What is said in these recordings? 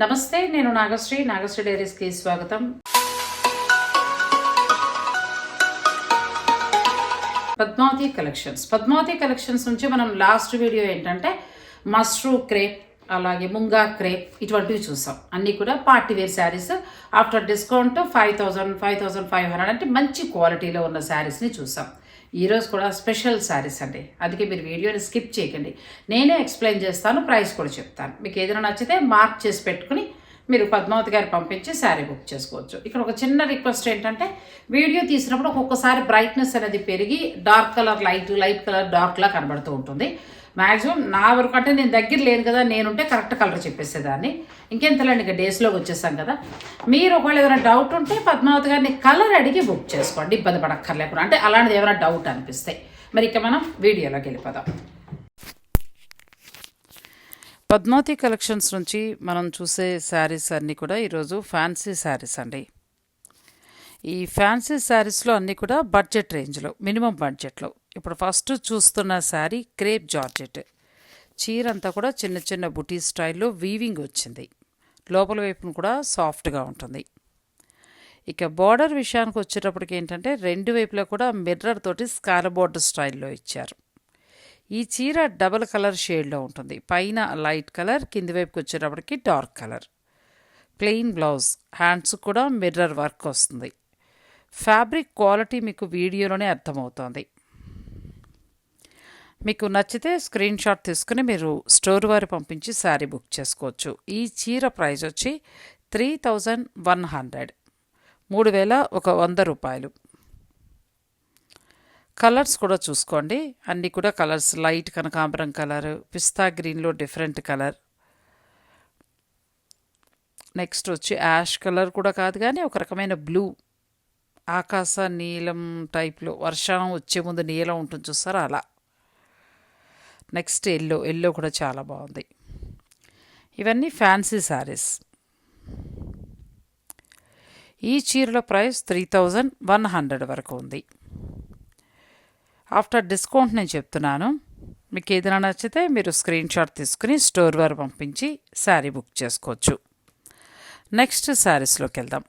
నమస్తే నేను నాగశ్రీ. నాగశ్రీ డైరీస్కి స్వాగతం. పద్మావతి కలెక్షన్స్. పద్మావతి కలెక్షన్స్ నుంచి మనం లాస్ట్ వీడియో ఏంటంటే మష్రూ క్రేప్ అలాగే ముంగా క్రేప్ ఇటువంటివి చూసాం. అన్నీ కూడా party wear saris. After discount five thousand five thousand five hundred అంటే మంచి క్వాలిటీలో ఉన్న శారీస్ని చూసాం. ఈరోజు కూడా స్పెషల్ శారీస్ అండి. అందుకే మీరు వీడియోని స్కిప్ చేయకండి. నేనే ఎక్స్ప్లెయిన్ చేస్తాను ప్రైస్ కూడా చెప్తాను. మీకు ఏదైనా నచ్చితే మార్క్ చేసి పెట్టుకుని మీరు పద్మావతి గారు పంపించి శారీ బుక్ చేసుకోవచ్చు. ఇక్కడ ఒక చిన్న రిక్వెస్ట్ ఏంటంటే వీడియో తీసినప్పుడు ఒక్కొక్కసారి బ్రైట్నెస్ అనేది పెరిగి dark colour light light colour డార్క్లా కనబడుతూ ఉంటుంది. మ్యాక్సిమం నా వరకు అంటే నేను దగ్గర లేను కదా నేనుంటే కరెక్ట్ కలర్ చెప్పేసేదాన్ని. ఇంకెంతలేండి ఇంకా డేస్లోకి వచ్చేసాం కదా. మీరు ఒకవేళ ఏదైనా డౌట్ ఉంటే పద్మావతి గారిని కలర్ అడిగి బుక్ చేసుకోండి ఇబ్బంది పడక్కర్లేకుండా. అంటే అలాంటిది ఏమైనా డౌట్ అనిపిస్తాయి మరి ఇక మనం వీడియోలోకి వెళ్ళిపోదాం. పద్మావతి కలెక్షన్స్ నుంచి మనం చూసే శారీస్ అన్నీ కూడా ఈరోజు ఫ్యాన్సీ శారీస్ అండి. ఈ ఫ్యాన్సీ శారీస్లో అన్నీ కూడా బడ్జెట్ రేంజ్లో మినిమం బడ్జెట్లో ఇప్పుడు ఫస్ట్ చూస్తున్న శారీ క్రేప్ జార్జెట్. చీర అంతా కూడా చిన్న చిన్న బుటీ స్టైల్లో వీవింగ్ వచ్చింది. లోపల వైపున కూడా సాఫ్ట్గా ఉంటుంది. ఇక బార్డర్ విషయానికి వచ్చేటప్పటికి ఏంటంటే రెండు వైపులా కూడా మిర్రర్ తోటి స్కాల బోర్డర్ స్టైల్లో ఇచ్చారు. ఈ చీర డబల్ కలర్ షేడ్లో ఉంటుంది. పైన లైట్ కలర్ కింది వైపుకి వచ్చేటప్పటికి dark colour plain blouse hands కూడా మిర్రర్ వర్క్ వస్తుంది. ఫ్యాబ్రిక్ క్వాలిటీ మీకు వీడియోలోనే అర్థమవుతోంది. మీకు నచ్చితే స్క్రీన్ షాట్ తీసుకుని మీరు స్టోర్ వారి పంపించి శారీ బుక్ చేసుకోవచ్చు. ఈ చీర ప్రైస్ వచ్చి త్రీ థౌజండ్ వన్ హండ్రెడ్. మూడు వేల ఒక వంద రూపాయలు. కలర్స్ కూడా చూసుకోండి. అన్నీ కూడా కలర్స్ లైట్ కనకాంబరం కలర్ పిస్తా గ్రీన్లో డిఫరెంట్ కలర్. నెక్స్ట్ వచ్చి యాష్ కలర్ కూడా కాదు కానీ ఒక రకమైన బ్లూ. ఆకాశ నీలం టైప్లో వర్షం వచ్చే ముందు నీలం ఉంటుంది చూస్తారా అలా. నెక్స్ట్ ఎల్లో ఎల్లో కూడా చాలా బాగుంది. ఇవన్నీ ఫ్యాన్సీ శారీస్. ఈ చీరల price three thousand one hundred వరకు ఉంది. ఆఫ్టర్ డిస్కౌంట్ నేను చెప్తున్నాను. మీకు ఏదైనా నచ్చితే మీరు స్క్రీన్ షాట్ తీసుకుని స్టోర్ వారు పంపించి శారీ బుక్ చేసుకోవచ్చు. నెక్స్ట్ శారీస్లోకి వెళ్దాం.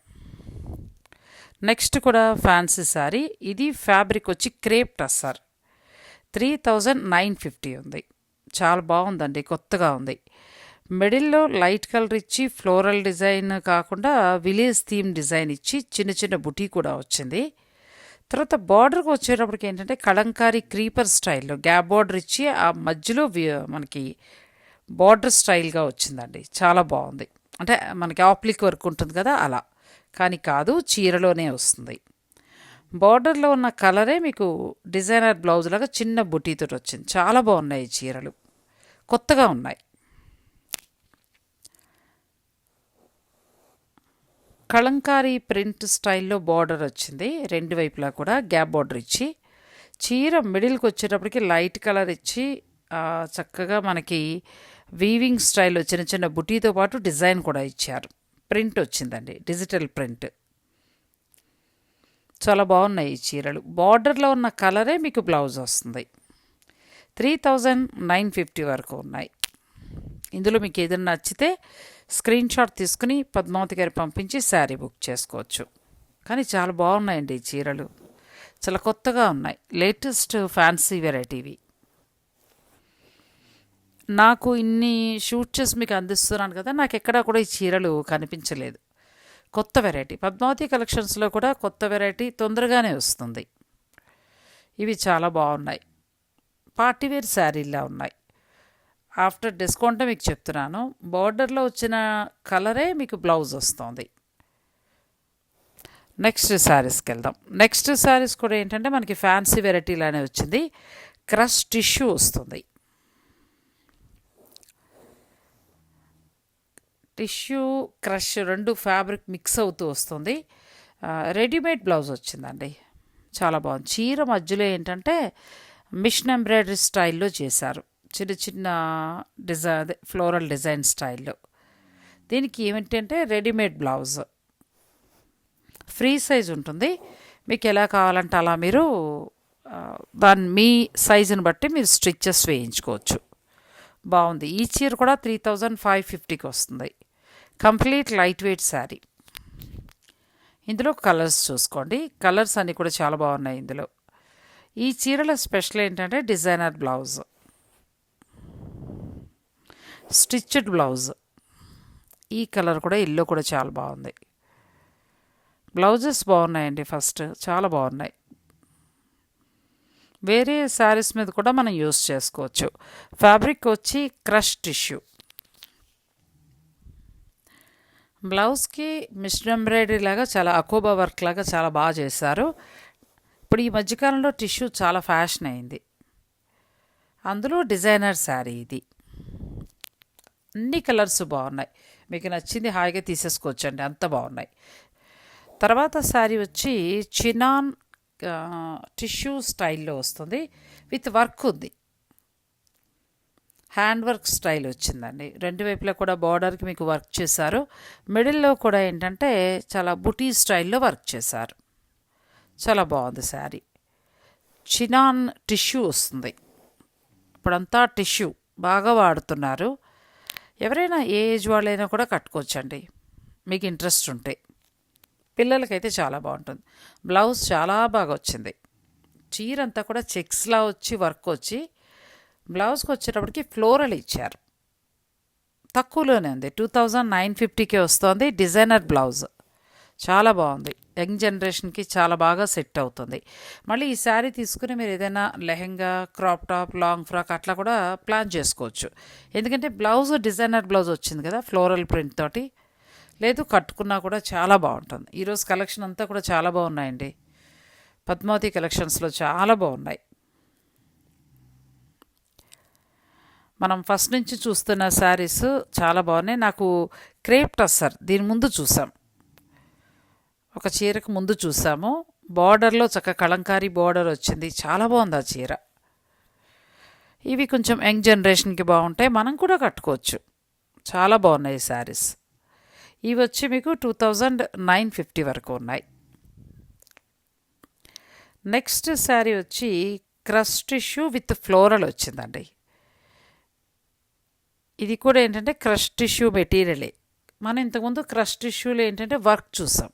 నెక్స్ట్ కూడా ఫ్యాన్సీ శారీ. ఇది ఫ్యాబ్రిక్ వచ్చి crepe tussar. Three thousand nine fifty ఉంది. చాలా బాగుందండి కొత్తగా ఉంది. మిడిల్లో లైట్ కలర్ ఇచ్చి ఫ్లోరల్ డిజైన్ కాకుండా విలేజ్ థీమ్ డిజైన్ ఇచ్చి చిన్న చిన్న బుటీ కూడా వచ్చింది. తర్వాత బార్డర్కి వచ్చేటప్పటికి ఏంటంటే కళంకారి క్రీపర్ స్టైల్లో గ్యాప్ బార్డర్ ఇచ్చి ఆ మధ్యలో మనకి బార్డర్ స్టైల్గా వచ్చిందండి. చాలా బాగుంది. అంటే మనకి ఆప్లిక్ వర్క్ ఉంటుంది కదా అలా. కానీ కాదు చీరలోనే వస్తుంది. బార్డర్లో ఉన్న కలరే మీకు డిజైనర్ బ్లౌజ్ లాగా చిన్న బుటీతో వచ్చింది. చాలా బాగున్నాయి చీరలు. కొత్తగా ఉన్నాయి. కళంకారీ ప్రింట్ స్టైల్లో బార్డర్ వచ్చింది. రెండు వైపులా కూడా గ్యాప్ బార్డర్ ఇచ్చి చీర మిడిల్కి వచ్చేటప్పటికి లైట్ కలర్ ఇచ్చి చక్కగా మనకి వీవింగ్ స్టైల్లో చిన్న చిన్న బుటీతో పాటు డిజైన్ కూడా ఇచ్చారు. ప్రింట్ వచ్చిందండి. Digital print. చాలా బాగున్నాయి ఈ చీరలు. బార్డర్లో ఉన్న కలరే మీకు బ్లౌజ్ వస్తుంది. త్రీ థౌజండ్ నైన్ ఫిఫ్టీ వరకు ఉన్నాయి. ఇందులో మీకు ఏదైనా నచ్చితే స్క్రీన్ షాట్ తీసుకుని పద్మావతి గారి పంపించి శారీ బుక్ చేసుకోవచ్చు. కానీ చాలా బాగున్నాయండి ఈ చీరలు. చాలా కొత్తగా ఉన్నాయి. లేటెస్ట్ ఫ్యాన్సీ వెరైటీవి నాకు ఇన్ని షూట్ చేసి మీకు అందిస్తున్నాను కదా నాకు ఎక్కడా కూడా ఈ చీరలు కనిపించలేదు. కొత్త వెరైటీ. పద్మావతి కలెక్షన్స్లో కూడా కొత్త వెరైటీ తొందరగానే వస్తుంది. ఇవి చాలా బాగున్నాయి. పార్టీవేర్ శారీలా ఉన్నాయి. ఆఫ్టర్ డిస్కౌంట్ మీకు చెప్తున్నాను. బార్డర్లో వచ్చిన కలరే మీకు బ్లౌజ్ వస్తుంది. నెక్స్ట్ శారీస్కి వెళ్దాం. నెక్స్ట్ శారీస్ కూడా ఏంటంటే మనకి ఫ్యాన్సీ వెరైటీలానే వచ్చింది. క్రష్ టిష్యూ వస్తుంది. టిష్యూ క్రష్ రెండు ఫ్యాబ్రిక్ మిక్స్ అవుతూ వస్తుంది. రెడీమేడ్ బ్లౌజ్ వచ్చిందండి. చాలా బాగుంది. చీర మధ్యలో ఏంటంటే మిషన్ ఎంబ్రాయిడరీ స్టైల్లో చేశారు. చిన్న చిన్న డిజైన్ అదే ఫ్లోరల్ డిజైన్ స్టైల్లో. దీనికి ఏమిటంటే రెడీమేడ్ బ్లౌజ్. ఫ్రీ సైజ్ ఉంటుంది. మీకు ఎలా కావాలంటే అలా మీరు దాని మీ సైజుని బట్టి మీరు స్టిచ్చెస్ వేయించుకోవచ్చు. బాగుంది. ఈ చీర కూడా త్రీ థౌజండ్ ఫైవ్ ఫిఫ్టీకి వస్తుంది. Complete light weight sari. ఇందులో కలర్స్ చూసుకోండి. కలర్స్ అన్నీ కూడా చాలా బాగున్నాయి ఇందులో. ఈ చీరల స్పెషల్ ఏంటంటే డిజైనర్ బ్లౌజ్. Stitched blouse. ఈ కలర్ కూడా ఇల్లు కూడా చాలా బాగుంది. బ్లౌజెస్ బాగున్నాయండి ఫస్ట్. చాలా బాగున్నాయి. వేరే శారీస్ మీద కూడా మనం యూస్ చేసుకోవచ్చు. ఫ్యాబ్రిక్ వచ్చి క్రష్ టిష్యూ. బ్లౌజ్కి మిషన్ ఎంబ్రాయిడరీ లాగా చాలా అకోబా వర్క్ లాగా చాలా బాగా చేశారు. ఇప్పుడు ఈ మధ్యకాలంలో టిష్యూ చాలా ఫ్యాషన్ అయింది. అందులో డిజైనర్ శారీ ఇది. అన్ని కలర్స్ బాగున్నాయి. మీకు నచ్చింది హాయిగా తీసేసుకోవచ్చండి. అంత బాగున్నాయి. తర్వాత శారీ వచ్చి చినాన్ టిష్యూ స్టైల్లో వస్తుంది. విత్ వర్క్ ఉంది. హ్యాండ్ వర్క్ స్టైల్ వచ్చిందండి. రెండు వైపులా కూడా బార్డర్కి మీకు వర్క్ చేశారు. మిడిల్లో కూడా ఏంటంటే చాలా బుటీ స్టైల్లో వర్క్ చేశారు. చాలా బాగుంది శారీ. చినాన్ టిష్యూ వస్తుంది. ఇప్పుడంతా టిష్యూ బాగా వాడుతున్నారు. ఎవరైనా ఏ ఏజ్ వాళ్ళైనా కూడా కట్టుకోవచ్చండి. మీకు ఇంట్రెస్ట్ ఉంటే. పిల్లలకైతే చాలా బాగుంటుంది. బ్లౌజ్ చాలా బాగా వచ్చింది. చీర అంతా కూడా చెక్స్లా వచ్చి వర్క్ వచ్చి బ్లౌజ్కి వచ్చేటప్పటికి ఫ్లోరల్ ఇచ్చారు. తక్కువలోనే ఉంది. టూ థౌజండ్ నైన్ ఫిఫ్టీకే వస్తుంది డిజైనర్ బ్లౌజ్. చాలా బాగుంది. యంగ్ జనరేషన్కి చాలా బాగా సెట్ అవుతుంది. మళ్ళీ ఈ శారీ తీసుకుని మీరు ఏదైనా lehenga crop top long frock అట్లా కూడా ప్లాన్ చేసుకోవచ్చు. ఎందుకంటే బ్లౌజ్ డిజైనర్ బ్లౌజ్ వచ్చింది కదా ఫ్లోరల్ ప్రింట్ తోటి. లేదు కట్టుకున్నా కూడా చాలా బాగుంటుంది. ఈరోజు కలెక్షన్ అంతా కూడా చాలా బాగున్నాయండి. పద్మావతి కలెక్షన్స్లో చాలా బాగున్నాయి. మనం ఫస్ట్ నుంచి చూస్తున్న శారీస్ చాలా బాగున్నాయి. నాకు క్రేప్ టస్సర్ దీని ముందు చూసాం. ఒక చీరకు ముందు చూసాము. బార్డర్లో చక్క కలంకారీ బార్డర్ వచ్చింది. చాలా బాగుంది ఆ చీర. ఇవి కొంచెం యంగ్ జనరేషన్కి బాగుంటాయి. మనం కూడా కట్టుకోవచ్చు. చాలా బాగున్నాయి ఈ శారీస్ ఇవి వచ్చి మీకు టూ థౌజండ్ నైన్ ఫిఫ్టీ వరకు ఉన్నాయి. నెక్స్ట్ శారీ వచ్చి క్రస్ట్ టిష్యూ విత్ ఫ్లోరల్ వచ్చిందండి. ఇది కూడా ఏంటంటే క్రష్ టిష్యూ మెటీరియలే. మనం ఇంతకుముందు క్రష్ టిష్యూలో ఏంటంటే వర్క్ చూసాం.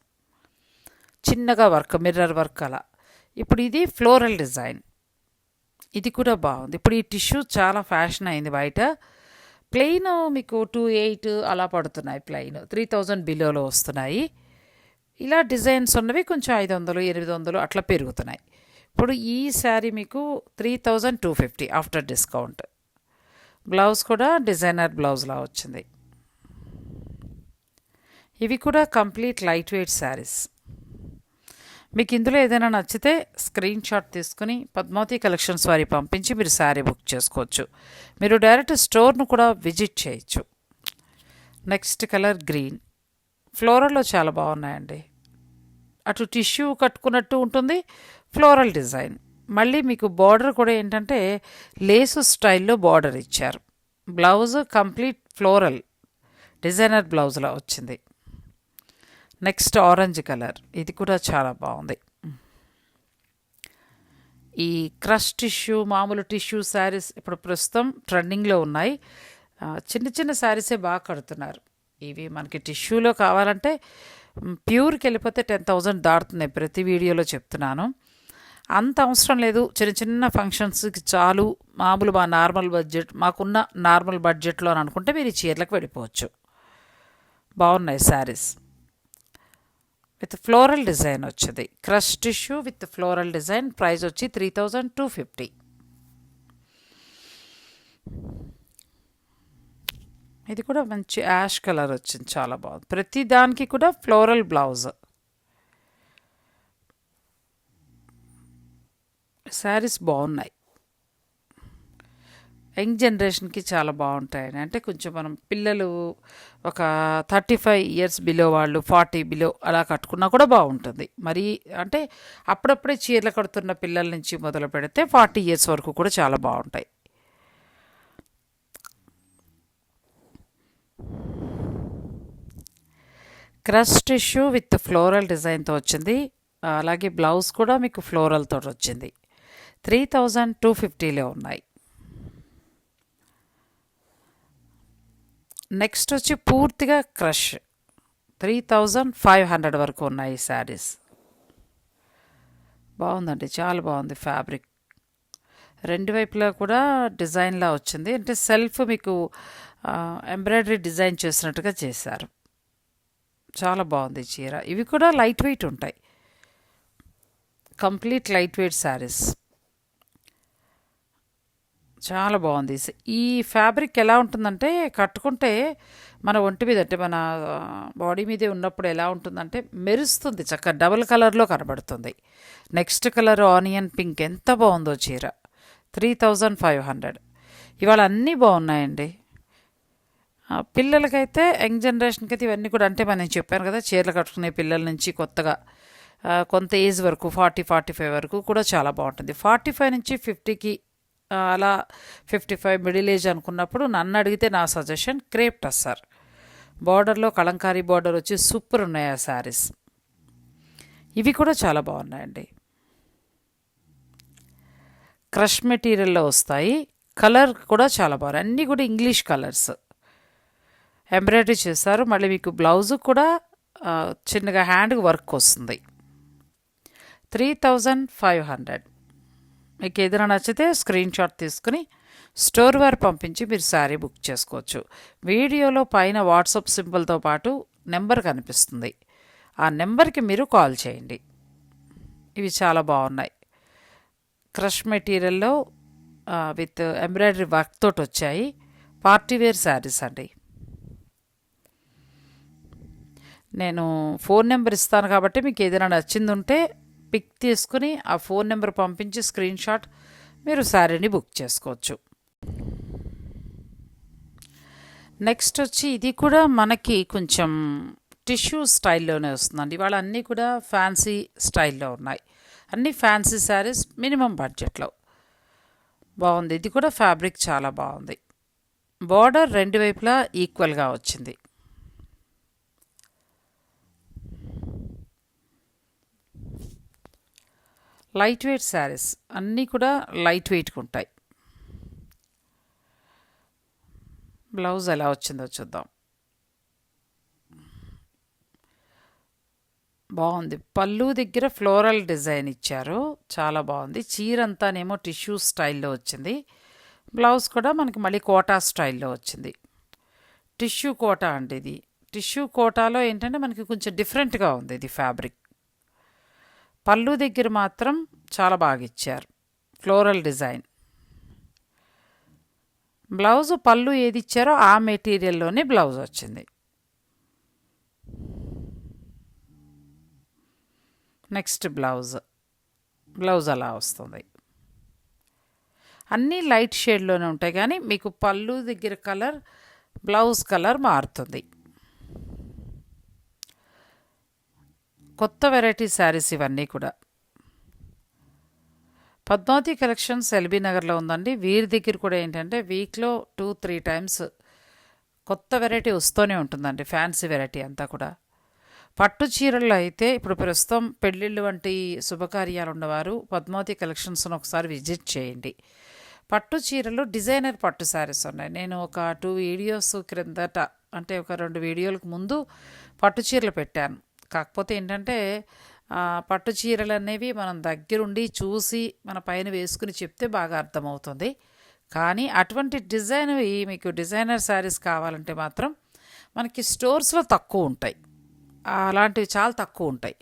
చిన్నగా వర్క్ మిర్రర్ వర్క్ అలా. ఇప్పుడు ఇది ఫ్లోరల్ డిజైన్. ఇది కూడా బాగుంది. ఇప్పుడు ఈ టిష్యూ చాలా ఫ్యాషన్ అయింది బయట. ప్లెయిన్ మీకు టూ ఎయిట్ అలా పడుతున్నాయి ప్లెయిన్. త్రీ థౌజండ్ బిలోలో వస్తున్నాయి. ఇలా డిజైన్స్ ఉన్నవి కొంచెం ఐదు వందలు ఎనిమిది వందలు అట్లా పెరుగుతున్నాయి. ఇప్పుడు ఈ శారీ మీకు three thousand two fifty after discount. Blouse కూడా డిజైనర్ బ్లౌజ్లా వచ్చింది. ఇవి కూడా కంప్లీట్ లైట్ వెయిట్ శారీస్. మీకు ఇందులో ఏదైనా నచ్చితే స్క్రీన్ షాట్ తీసుకుని పద్మావతి కలెక్షన్స్ వారి పంపించి మీరు శారీ బుక్ చేసుకోవచ్చు. మీరు డైరెక్ట్ స్టోర్ను కూడా విజిట్ చేయొచ్చు. Next colour green. ఫ్లోరల్లో చాలా బాగున్నాయండి. అటు టిష్యూ కట్టుకున్నట్టు ఉంటుంది. Floral design. మళ్ళీ మీకు బార్డర్ కూడా ఏంటంటే లేసు స్టైల్లో బార్డర్ ఇచ్చారు. Blouse complete floral. డిజైనర్ బ్లౌజ్లా వచ్చింది. Next orange colour. ఇది కూడా చాలా బాగుంది. ఈ క్రష్ టిష్యూ మామూలు టిష్యూ శారీస్ ఇప్పుడు ప్రస్తుతం ట్రెండింగ్లో ఉన్నాయి. చిన్న చిన్న శారీసే బాగా కడుతున్నారు. ఇవి మనకి టిష్యూలో కావాలంటే ప్యూర్కి వెళ్ళిపోతే టెన్ థౌజండ్ దాటుతున్నాయి. ప్రతి వీడియోలో చెప్తున్నాను. అంత అవసరం లేదు. చిన్న చిన్న ఫంక్షన్స్కి చాలు. మామూలు మా నార్మల్ బడ్జెట్ మాకున్న నార్మల్ బడ్జెట్లో అని అనుకుంటే మీరు ఈ చీరలకు వెళ్ళిపోవచ్చు. బాగున్నాయి శారీస్ విత్ ఫ్లోరల్ డిజైన్ వచ్చింది. Crush tissue with floral design price వచ్చి త్రీ థౌజండ్ టూ ఫిఫ్టీ ఇది కూడా మంచి యాష్ కలర్ వచ్చింది. చాలా బాగుంది. ప్రతి దానికి కూడా ఫ్లోరల్ బ్లౌజ్ శారీస్ బాగున్నాయి. యంగ్ జనరేషన్కి చాలా బాగుంటాయని అంటే కొంచెం మనం పిల్లలు ఒక థర్టీ ఫైవ్ ఇయర్స్ బిలో వాళ్ళు ఫార్టీ బిలో అలా కట్టుకున్నా కూడా బాగుంటుంది. మరి అంటే అప్పుడప్పుడే చీరలు కడుతున్న పిల్లల నుంచి మొదలు పెడితే ఫార్టీ ఇయర్స్ వరకు కూడా చాలా బాగుంటాయి. క్రష్ టిష్యూ విత్ ఫ్లోరల్ డిజైన్తో వచ్చింది. అలాగే బ్లౌజ్ కూడా మీకు ఫ్లోరల్తో వచ్చింది. త్రీ థౌజండ్ టూ ఫిఫ్టీలో ఉన్నాయి. నెక్స్ట్ వచ్చి పూర్తిగా crush. Three thousand five hundred వరకు ఉన్నాయి శారీస్. బాగుందండి చాలా బాగుంది ఫ్యాబ్రిక్. రెండు వైపులా కూడా డిజైన్లా వచ్చింది. అంటే సెల్ఫ్ మీకు ఎంబ్రాయిడరీ డిజైన్ చేసినట్టుగా చేశారు. చాలా బాగుంది చీర. ఇవి కూడా లైట్ వెయిట్ ఉంటాయి. Complete light weight saris. చాలా బాగుంది. ఈ ఫ్యాబ్రిక్ ఎలా ఉంటుందంటే కట్టుకుంటే మన ఒంటి మీద అంటే మన బాడీ మీదే ఉన్నప్పుడు ఎలా ఉంటుందంటే మెరుస్తుంది చక్కగా డబుల్ కలర్లో కనబడుతుంది. నెక్స్ట్ కలర్ ఆనియన్ పింక్ ఎంత బాగుందో చీర. Three thousand five hundred. ఇవాళ అన్నీ బాగున్నాయండి. పిల్లలకైతే యంగ్ జనరేషన్కి అయితే ఇవన్నీ కూడా అంటే మనం చెప్పాను కదా చీరలు కట్టుకునే పిల్లల నుంచి కొత్తగా కొంత ఏజ్ వరకు ఫార్టీ ఫార్టీ ఫైవ్ వరకు కూడా చాలా బాగుంటుంది. ఫార్టీ ఫైవ్ నుంచి ఫిఫ్టీకి అలా ఫిఫ్టీ ఫైవ్ మిడిల్ ఏజ్ అనుకున్నప్పుడు నన్ను అడిగితే నా సజెషన్ క్రేప్ టస్సర్. బార్డర్లో కలంకారీ బార్డర్ వచ్చి సూపర్ ఉన్నాయి ఆ శారీస్. ఇవి కూడా చాలా బాగున్నాయండి. క్రష్ మెటీరియల్లో వస్తాయి. కలర్ కూడా చాలా బాగున్నాయి. అన్నీ కూడా ఇంగ్లీష్ కలర్స్. ఎంబ్రాయిడరీ చేస్తారు మళ్ళీ మీకు బ్లౌజ్ కూడా చిన్నగా హ్యాండ్ వర్క్ వస్తుంది. Three thousand five hundred. మీకు ఏదైనా నచ్చితే స్క్రీన్ షాట్ తీసుకుని స్టోర్ వారు పంపించి మీరు శారీ బుక్ చేసుకోవచ్చు. వీడియోలో పైన వాట్సాప్ సింబల్తో పాటు నెంబర్ కనిపిస్తుంది. ఆ నెంబర్కి మీరు కాల్ చేయండి. ఇవి చాలా బాగున్నాయి. క్రష్ మెటీరియల్లో విత్ ఎంబ్రాయిడరీ వర్క్ తోటి వచ్చాయి. పార్టీ వేర్ శారీస్ అండి. నేను ఫోన్ నెంబర్ ఇస్తాను కాబట్టి మీకు ఏదైనా నచ్చింది ఉంటే పిక్ తీసుకుని ఆ ఫోన్ నెంబర్ పంపించి స్క్రీన్ షాట్ మీరు శారీని బుక్ చేసుకోవచ్చు. నెక్స్ట్ వచ్చి ఇది కూడా మనకి కొంచెం టిష్యూ స్టైల్లోనే వస్తుందండి. ఇవాళ అన్నీ కూడా ఫ్యాన్సీ స్టైల్లో ఉన్నాయి. అన్నీ ఫ్యాన్సీ శారీస్ మినిమం బడ్జెట్లో. బాగుంది. ఇది కూడా ఫ్యాబ్రిక్ చాలా బాగుంది. బార్డర్ రెండు వైపులా ఈక్వల్గా వచ్చింది. లైట్ వెయిట్ శారీస్ అన్నీ కూడా లైట్ వెయిట్గా ఉంటాయి. బ్లౌజ్ ఎలా వచ్చిందో చూద్దాం. బాగుంది. పళ్ళు దగ్గర ఫ్లోరల్ డిజైన్ ఇచ్చారు. చాలా బాగుంది. చీర అంతానేమో టిష్యూ స్టైల్లో వచ్చింది. బ్లౌజ్ కూడా మనకి మళ్ళీ కోటా స్టైల్లో వచ్చింది. టిష్యూ కోటా అండి ఇది. టిష్యూ కోటాలో ఏంటంటే మనకి కొంచెం డిఫరెంట్గా ఉంది ఇది ఫ్యాబ్రిక్. పళ్ళు దగ్గర మాత్రం చాలా బాగా ఇచ్చారు. Floral design. బ్లౌజ్ పళ్ళు ఏది ఇచ్చారో ఆ మెటీరియల్లోనే బ్లౌజ్ వచ్చింది. Next blouse. బ్లౌజ్ అలా వస్తుంది. అన్నీ లైట్ షేడ్లోనే ఉంటాయి కానీ మీకు పళ్ళు దగ్గర కలర్ బ్లౌజ్ కలర్ మారుతుంది. కొత్త వెరైటీ శారీస్ ఇవన్నీ కూడా. పద్మావతి కలెక్షన్స్ ఎల్బీ నగర్లో ఉందండి. వీరి దగ్గర కూడా ఏంటంటే వీక్లో టూ త్రీ టైమ్స్ కొత్త వెరైటీ వస్తూనే ఉంటుందండి. ఫ్యాన్సీ వెరైటీ అంతా కూడా. పట్టు చీరల్లో అయితే ఇప్పుడు ప్రస్తుతం పెళ్ళిళ్ళు వంటి శుభకార్యాలు ఉన్నవారు పద్మావతి కలెక్షన్స్ను ఒకసారి విజిట్ చేయండి. పట్టు చీరలు డిజైనర్ పట్టు శారీస్ ఉన్నాయి. నేను ఒక టూ వీడియోస్ క్రిందట అంటే ఒక రెండు వీడియోలకు ముందు పట్టు చీరలు పెట్టాను. కాకపోతే ఏంటంటే పట్టు చీరలు అనేవి మనం దగ్గరుండి చూసి మన పైన వేసుకుని చెప్తే బాగా అర్థమవుతుంది. కానీ అటువంటి డిజైన్వి మీకు డిజైనర్ శారీస్ కావాలంటే మాత్రం మనకి స్టోర్స్లో తక్కువ ఉంటాయి. అలాంటివి చాలా తక్కువ ఉంటాయి.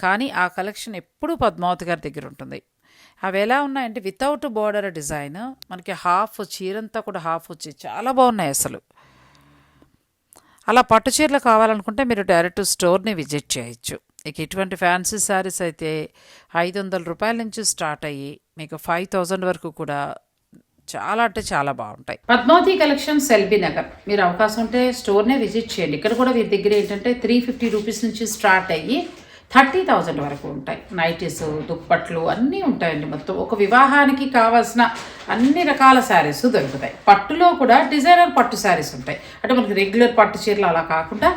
కానీ ఆ కలెక్షన్ ఎప్పుడూ పద్మావతి గారి దగ్గర ఉంటుంది. అవి ఎలా ఉన్నాయంటే వితౌట్ బోర్డర్ డిజైన్ మనకి హాఫ్ చీరంతా కూడా హాఫ్ వచ్చి చాలా బాగున్నాయి అసలు. అలా పట్టు చీరలు కావాలనుకుంటే మీరు డైరెక్ట్ స్టోర్ని విజిట్ చేయొచ్చు. ఇక ఇటువంటి ఫ్యాన్సీ శారీస్ అయితే ఐదు వందల రూపాయల నుంచి స్టార్ట్ అయ్యి మీకు ఫైవ్ థౌజండ్ వరకు కూడా చాలా అంటే చాలా బాగుంటాయి. పద్మావతి కలెక్షన్ సెల్బీ నగర్. మీరు అవకాశం ఉంటే స్టోర్నే విజిట్ చేయండి. ఇక్కడ కూడా వీరి దగ్గర ఏంటంటే త్రీ ఫిఫ్టీ రూపీస్ నుంచి స్టార్ట్ అయ్యి థర్టీ థౌజండ్ వరకు ఉంటాయి. నైటీస్ దుప్పట్లు అన్నీ ఉంటాయండి మొత్తం. ఒక వివాహానికి కావాల్సిన అన్ని రకాల శారీస్ దొరుకుతాయి. పట్టులో కూడా డిజైనర్ పట్టు శారీస్ ఉంటాయి. అంటే మనకి రెగ్యులర్ పట్టు చీరలు అలా కాకుండా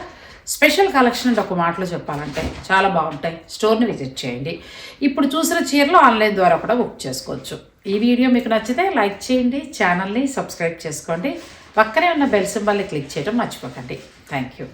స్పెషల్ కలెక్షన్ అంటే ఒక మాటలో చెప్పాలంటే. చాలా బాగుంటాయి. స్టోర్ని విజిట్ చేయండి. ఇప్పుడు చూసిన చీరలు ఆన్లైన్ ద్వారా కూడా బుక్ చేసుకోవచ్చు. ఈ వీడియో మీకు నచ్చితే లైక్ చేయండి ఛానల్ని సబ్స్క్రైబ్ చేసుకోండి. పక్కనే ఉన్న బెల్ సింబల్ని క్లిక్ చేయడం మర్చిపోకండి. Thank you.